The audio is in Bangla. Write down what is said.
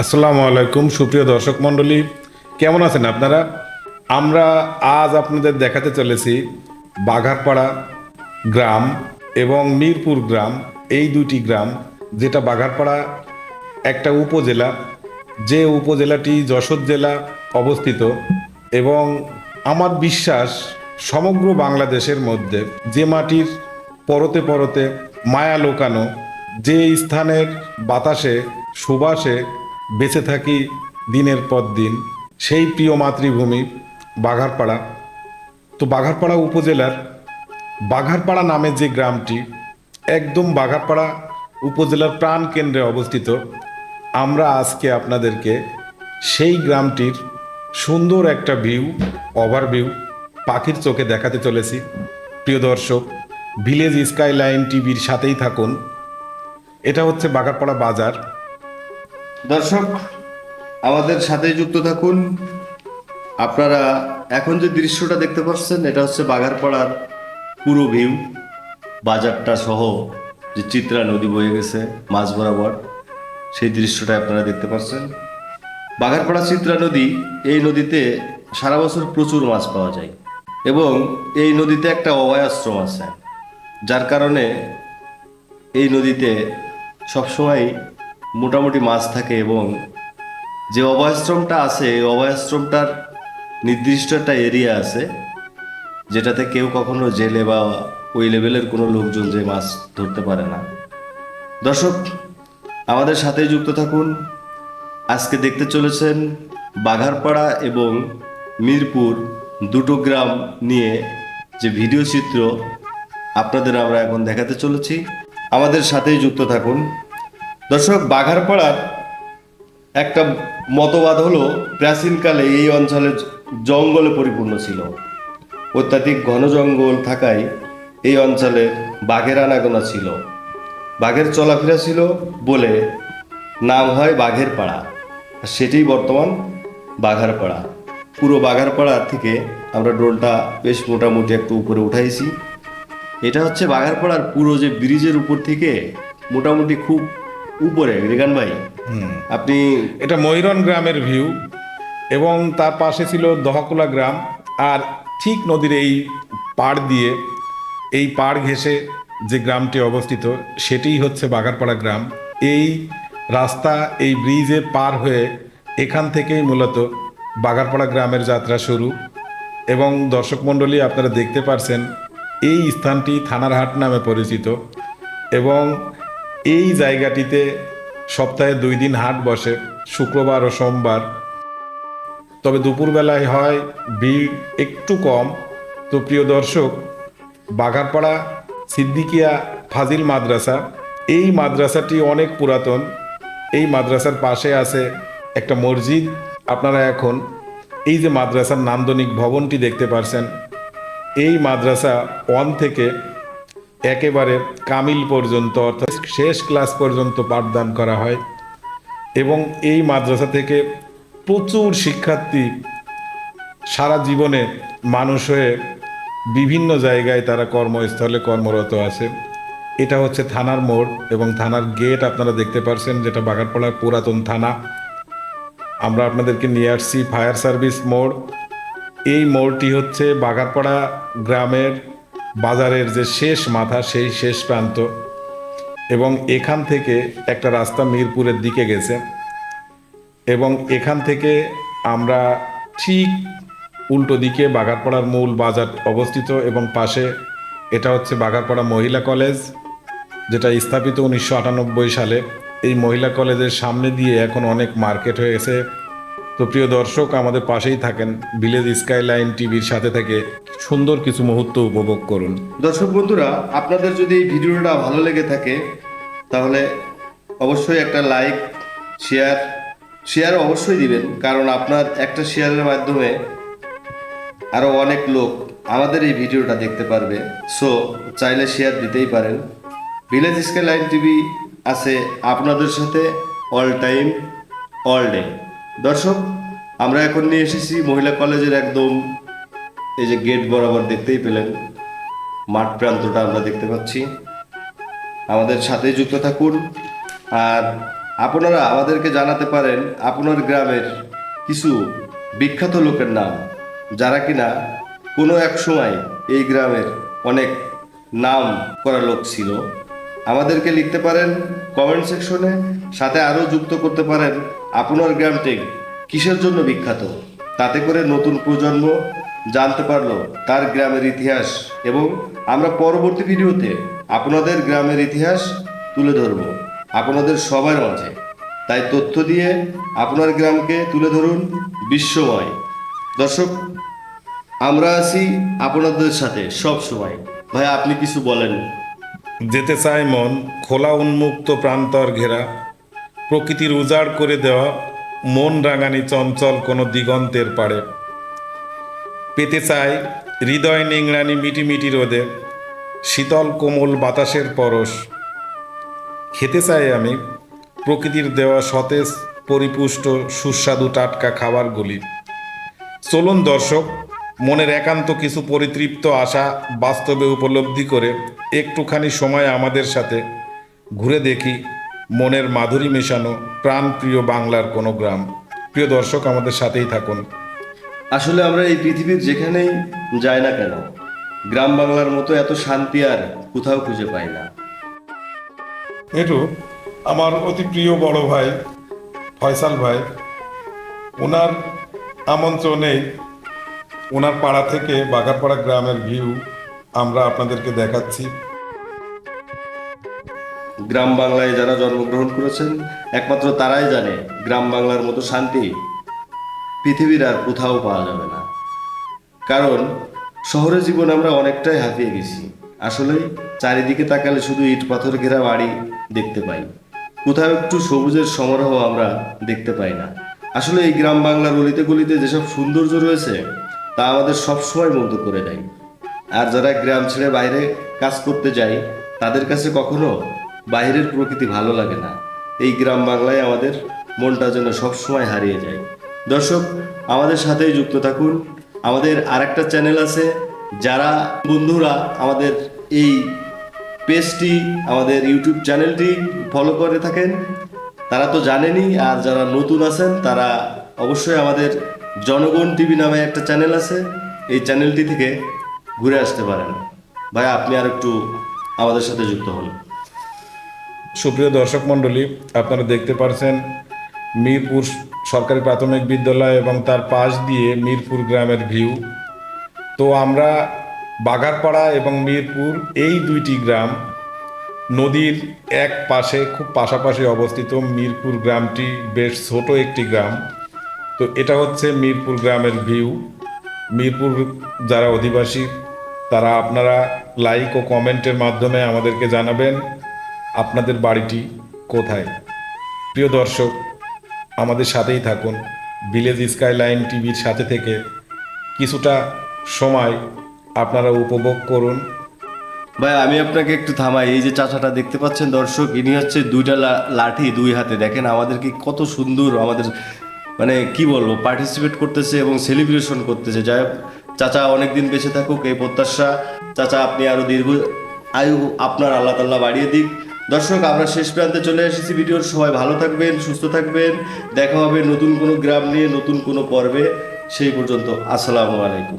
আসসালামু আলাইকুম, সুপ্রিয় দর্শক মণ্ডলী। কেমন আছেন আপনারা? আমরা আজ আপনাদের দেখাতে চলেছি বাঘারপাড়া গ্রাম এবং মিরপুর গ্রাম, এই দুটি গ্রাম, যেটা বাঘারপাড়া একটা উপজেলা, যে উপজেলাটি যশোর জেলা অবস্থিত এবং আমার বিশ্বাস সমগ্র বাংলাদেশের মধ্যে যে মাটির পরতে পরতে মায়া লোকানো, যে স্থানের বাতাসে, সুবাসে বেঁচে থাকি দিনের পর দিন। সেই প্রিয় মাতৃভূমি বাঘারপাড়া। তো বাঘারপাড়া উপজেলার বাঘারপাড়া নামে যে গ্রামটি, একদম বাঘারপাড়া উপজেলার প্রাণ কেন্দ্রে অবস্থিত, আমরা আজকে আপনাদেরকে সেই গ্রামটির সুন্দর একটা ভিউ ওভারভিউ পাখির চোখে দেখাতে চলেছি। প্রিয় দর্শক ভিলেজ স্কাইলাইন টিভির সাথেই থাকুন। এটা হচ্ছে বাঘারপাড়া বাজার। দর্শক, আমাদের সাথে যুক্ত থাকুন। আপনারা এখন যে দৃশ্যটা দেখতে পাচ্ছেন, এটা হচ্ছে বাঘারপাড়ার পুরো ভিউ বাজারটা সহ যে চিত্রা নদী বয়ে গেছে মাঝ বরাবর, সেই দৃশ্যটা আপনারা দেখতে পাচ্ছেন। বাঘারপাড়া চিত্রা নদী, এই নদীতে সারা বছর প্রচুর মাছ পাওয়া যায় এবং এই নদীতে একটা অভয়াশ্রম আছে, যার কারণে এই নদীতে সবসময় মোটামুটি মাছ থাকে এবং যে অভয়াশ্রমটা আছে, এই অভয়াশ্রমটার নির্দিষ্ট একটা এরিয়া আছে, যেটাতে কেউ কখনো জেলে বা ওই লেভেলের কোনো লোকজন যে মাছ ধরতে পারে না। দর্শক, আমাদের সাথেই যুক্ত থাকুন। আজকে দেখতে চলেছেন বাঘারপাড়া এবং মিরপুর দুটো গ্রাম নিয়ে যে ভিডিও চিত্র আপনাদের আমরা এখন দেখাতে চলেছি। আমাদের সাথেই যুক্ত থাকুন। দর্শক, বাঘারপাড়ার একটা মতবাদ হলো, প্রাচীনকালে এই অঞ্চলে জঙ্গলে পরিপূর্ণ ছিল। অত্যাধিক ঘন জঙ্গল থাকায় এই অঞ্চলে বাঘের আনাগোনা ছিল। বাঘের চলাফেরা ছিল বলে নাম হয় বাঘের পাড়া আর সেটিই বর্তমান বাঘারপাড়া। পুরো বাঘারপাড়া থেকে আমরা ড্রোনটা বেশ মোটামুটি একটু উপরে উঠাইছি। এটা হচ্ছে বাঘারপাড়ার পুরো যে ব্রিজের উপর থেকে মোটামুটি খুব উপরে রেগান ভাই। আপনি এটা ময়ূরন গ্রামের ভিউ এবং তার পাশে ছিল দহাকুলা গ্রাম আর ঠিক নদীর এই পাড় দিয়ে এই পাড় ঘেঁষে যে গ্রামটি অবস্থিত সেটিই হচ্ছে বাগারপাড়া গ্রাম। এই রাস্তা এই ব্রিজে পার হয়ে এখান থেকেই মূলত বাগারপাড়া গ্রামের যাত্রা শুরু। এবং দর্শক মণ্ডলী আপনারা দেখতে পারছেন এই স্থানটি থানার হাট নামে পরিচিত। এবং এই জায়গাটিতে সপ্তাহে দুই দিন হাট বসে, শুক্রবার ও সোমবার। তবে দুপুরবেলায় হয় ভিড় একটু কম। তো প্রিয় দর্শক, বাঘারপাড়া, সিদ্দিকিয়া, ফাজিল মাদ্রাসা, এই মাদ্রাসাটি অনেক পুরাতন। এই মাদ্রাসার পাশে আছে একটা মসজিদ। আপনারা এখন এই যে মাদ্রাসার নান্দনিক ভবনটি দেখতে পারছেন। এই মাদ্রাসা ওয়ান থেকে একেবারে কামিল পর্যন্ত, অর্থাৎ শেষ ক্লাস পর্যন্ত পাঠদান করা হয়। এবং এই মাদ্রাসা থেকে প্রচুর শিক্ষার্থী সারা জীবনে মানুষ হয়ে বিভিন্ন জায়গায় তারা কর্মস্থলে কর্মরত আছে। এটা হচ্ছে থানার মোড় এবং থানার গেট আপনারা দেখতে পারছেন, যেটা বাগারপাড়ার পুরাতন থানা। আমরা আপনাদেরকে নিয়ে আসছি ফায়ার সার্ভিস মোড়। এই মোড়টি হচ্ছে বাগারপাড়া গ্রামের বাজারের যে শেষ মাথা, সেই শেষ প্রান্ত। এবং এখান থেকে একটা রাস্তা মিরপুরের দিকে গেছে। এবং এখান থেকে আমরা ঠিক উল্টো দিকে বাগারপাড়ার মূল বাজার অবস্থিত এবং পাশে এটা হচ্ছে বাগারপাড়া মহিলা কলেজ, যেটা স্থাপিত উনিশশো আটানব্বই সালে। এই মহিলা কলেজের সামনে দিয়ে এখন অনেক মার্কেট হয়ে গেছে। তো প্রিয় দর্শক, আমাদের পাশেই থাকেন ভিলেজ স্কাইলাইন টিভির সাথে থেকে সুন্দর কিছু মুহূর্ত উপভোগ করুন। দর্শক বন্ধুরা, আপনাদের যদি এই ভিডিওটা ভালো লেগে থাকে, তাহলে অবশ্যই একটা লাইক, শেয়ার শেয়ার অবশ্যই দিবেন, কারণ আপনার একটা শেয়ারের মাধ্যমে আরও অনেক লোক আমাদের এই ভিডিওটা দেখতে পারবে। সো চাইলে শেয়ার দিতেই পারেন। ভিলেজ স্কাই লাইন টিভি আছে আপনাদের সাথে অল টাইম অল ডে দর্শক, আমরা এখন নিয়ে এসেছি মহিলা কলেজের একদম এই যে গেট বরাবর দেখতেই পেলেন। মাঠ প্রান্তটা আমরা দেখতে পাচ্ছি। আমাদের সাথে যুক্ত থাকুন। আর আপনারা আমাদেরকে জানাতে পারেন আপনার গ্রামের কিছু বিখ্যাত লোকের নাম, যারা কিনা কোনো এক সময় এই গ্রামের অনেক নাম করা লোক ছিল। আমাদেরকে লিখতে পারেন কমেন্ট সেকশনে সাথে আরও যুক্ত করতে পারেন আপনার গ্রামটি কিসের জন্য বিখ্যাত? তাতে করে নতুন প্রজন্ম জানতে পারল তার গ্রামের ইতিহাস এবং আমরা পরবর্তী ভিডিওতে আপনাদের গ্রামের ইতিহাস তুলে ধরব। আপনাদের সবার মাঝে তাই তথ্য দিয়ে আপনার গ্রামকে তুলে ধরুন বিশ্বময়। দর্শক, আমরা আছি আপনাদের সাথে সব সময়। ভাই, আপনি কিছু বলেন। যেতে চায় মন, খোলা উন্মুক্ত প্রান্তর ঘেরা, প্রকৃতির উজাড় করে দেওয়া মন রাঙানি চঞ্চল কোনো দিগন্তের পাড়ে। পেতে চাই হৃদয় নিংড়ানি মিটি মিটি রোদে, শীতল কোমল বাতাসের পরশ। খেতে চাই আমি প্রকৃতির দেওয়া সতেজ, পরিপুষ্ট, সুস্বাদু টাটকা খাবারগুলি। চলুন দর্শক, মনের একান্ত কিছু পরিতৃপ্ত আশা বাস্তবে উপলব্ধি করে একটুখানি সময় আমাদের সাথে ঘুরে দেখি মনের মাধুরী মেশানো প্রাণপ্রিয় বাংলার কোনো গ্রাম। প্রিয় দর্শক, আমাদের সাথেই থাকুন। আসলে আমরা এই পৃথিবীর যেখানেই যাই না কেন গ্রাম বাংলার মতো এত শান্তি আর কোথাও খুঁজে পাই না। এটু আমার অতি প্রিয় বড় ভাই ফয়সাল ভাই ওনার আমন্ত্রণেই ওনার পাড়া থেকে বাঘারপাড়া গ্রামের ভিউ আমরা আপনাদেরকে দেখাচ্ছি। গ্রাম বাংলায় যারা জন্মগ্রহণ করেছেন একমাত্র তারাই জানে গ্রাম বাংলার মতো শান্তি পৃথিবীর আর কোথাও পাওয়া যাবে না। কারণ শহরের জীবন আমরা অনেকটাই হারিয়ে গেছি। আসলে, চারিদিকে তাকালে শুধু ইট পাথর ঘেরা বাড়ি দেখতে পাই। কোথাও একটু সবুজের সমারোহ আমরা দেখতে পাই না। আসলে, এই গ্রাম বাংলার অলিতে গলিতে যেসব সৌন্দর্য রয়েছে, তা আমাদের সবসময় মুগ্ধ করে দেয়। আর যারা গ্রাম ছেড়ে বাইরে কাজ করতে যায়, তাদের কাছে কখনো বাইরের প্রকৃতি ভালো লাগে না। এই গ্রাম বাংলায় আমাদের মনটা যেন সবসময় হারিয়ে যায়। দর্শক, আমাদের সাথেই যুক্ত থাকুন। আমাদের আরেকটা চ্যানেল আছে, যারা বন্ধুরা আমাদের এই পেজটি, আমাদের ইউটিউব চ্যানেলটি ফলো করে থাকেন, তারা তো জানেনই, আর যারা নতুন আছেন, তারা অবশ্যই আমাদের জনগণ টিভি নামে একটা চ্যানেল আছে, এই চ্যানেলটি থেকে ঘুরে আসতে পারেন। ভাই, আপনি আর একটু আমাদের সাথে যুক্ত হন। সুপ্রিয় দর্শক মণ্ডলী, আপনারা দেখতে পারছেন মিরপুর সরকারি প্রাথমিক বিদ্যালয় এবং তার পাশ দিয়ে মিরপুর গ্রামের ভিউ। তো আমরা বাঘারপাড়া এবং মিরপুর এই দুইটি গ্রাম নদীর এক পাশে খুব পাশাপাশি অবস্থিত মিরপুর গ্রামটি বেশ ছোট একটি গ্রাম। তো এটা হচ্ছে মিরপুর গ্রামের ভিউ। মিরপুর যারা অধিবাসী, তারা আপনারা লাইক ও কমেন্টের মাধ্যমে আমাদেরকে জানাবেন আপনাদের বাড়িটি কোথায়। প্রিয় দর্শক আমাদের সাথেই থাকুন। ভিলেজ স্কাইলাইন টিভির সাথে থেকে কিছুটা সময় আপনারা উপভোগ করুন। ভাই আমি আপনাকে একটু থামাই। এই যে চাচাটা দেখতে পাচ্ছেন দর্শক ইনি হচ্ছে দুইটা লাঠি দুই হাতে। দেখেন আমাদেরকে কত সুন্দর আমাদের মানে কি বলব পার্টিসিপেট করতেছে এবং সেলিব্রেশন করতেছে। যাই হোক, চাচা অনেকদিন বেঁচে থাকুক এই প্রত্যাশা। চাচা আপনি আরও দীর্ঘ আয়ু আপনার আল্লাহ তাল্লাহ বাড়িয়ে দিক। দর্শক, আমরা শেষ প্রান্তে চলে এসেছি ভিডিওর। সবাই ভালো থাকবেন, সুস্থ থাকবেন। দেখা হবে নতুন কোনো গ্রাম নিয়ে, নতুন কোনো পর্বে। সেই পর্যন্ত, আসসালামু আলাইকুম।